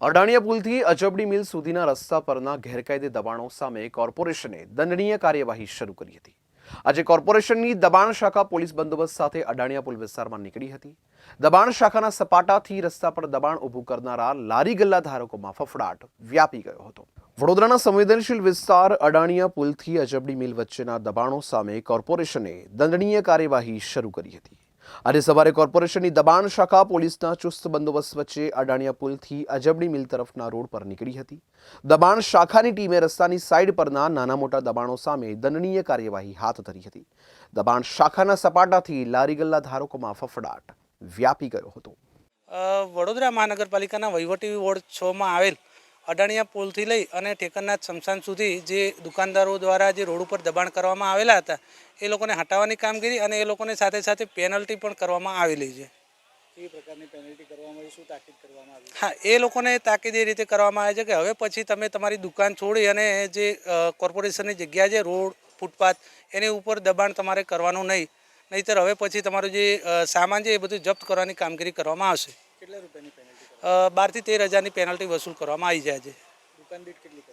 અડાણીયા પુલથી અજબડી મિલ સુધીના રસ્તા પરના ગેરકાયદે દબાણો સામે કોર્પોરેશને દંડનીય કાર્યવાહી શરૂ કરી હતી. આજે કોર્પોરેશનની દબાણ શાખા પોલીસ બંદોબસ્ત સાથે અડાણીયા પુલ વિસ્તારમાં નીકળી હતી. દબાણ શાખાના સપાટાથી રસ્તા પર દબાણ ઊભું કરનારા લારી ગલ્લા ધારકોમાં ફફડાટ વ્યાપી ગયો હતો. વડોદરાના સંવેદનશીલ વિસ્તાર અડાણીયા પુલથી અજબડી મિલ વચ્ચેના દબાણો સામે કોર્પોરેશને દંડનીય કાર્યવાહી શરૂ કરી હતી. આજે સવારે કોર્પોરેશનની દબાણ શાખા પોલીસના ચુસ્ત બંદોબસ્ત વચ્ચે અડાણિયા પુલથી અજબડી મિલ તરફના રોડ પર નીકળી હતી. દબાણ શાખાની ટીમે રસ્તાની સાઈડ પરના નાના મોટા દબાણો સામે દંડનીય કાર્યવાહી હાથ ધરી હતી. દબાણ શાખાના સપાટાથી લારી ગલ્લા ધારકોમાં ફફડાટ વ્યાપી ગયો હતો. વડોદરા મહાનગરપાલિકાના વહીવટી વોર્ડ છમાં આવેલ અડાણીયા પુલથી લઈ અને ઠેકરનાથ શમશાન સુધી જે દુકાનદારો દ્વારા જે રોડ ઉપર દબાણ કરવામાં આવેલા હતા એ લોકોને હટાવવાની કામગીરી અને એ લોકોને સાથે સાથે પેનલ્ટી પણ કરવામાં આવેલી છે. હા એ લોકોને તાકીદ એ રીતે કરવામાં આવે છે કે હવે પછી તમે તમારી દુકાન છોડી અને જે કોર્પોરેશનની જગ્યા છે રોડ ફૂટપાથ એની ઉપર દબાણ તમારે કરવાનું નહીં. નહીતર હવે પછી તમારું જે સામાન છે એ બધું જપ્ત કરવાની કામગીરી કરવામાં આવશે. કેટલા રૂપિયાની બારથી તેર હજારની પેનલ્ટી વસૂલ કરવામાં આવી જાય છે દુકાન દીઠ કેટલી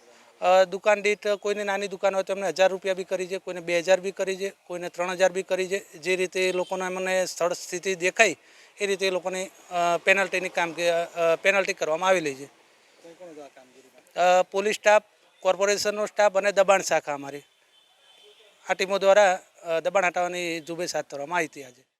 દુકાન દીઠ કોઈને નાની દુકાન હોય તો એમને હજાર રૂપિયા બી કરી છે કોઈને બે હજાર બી કરી છે કોઈને ત્રણ હજાર બી કરી છે. જે રીતે એ લોકોને મને સ્થળ સ્થિતિ દેખાય એ રીતે એ લોકોની પેનલ્ટીની કામ પેનલ્ટી કરવામાં આવેલી છે. પોલીસ સ્ટાફ કોર્પોરેશનનો સ્ટાફ અને દબાણ શાખા અમારી. આ ટીમો દ્વારા દબાણ હટાવવાની ઝુંબેશ હાથ ધરવામાં આવી હતી આજે.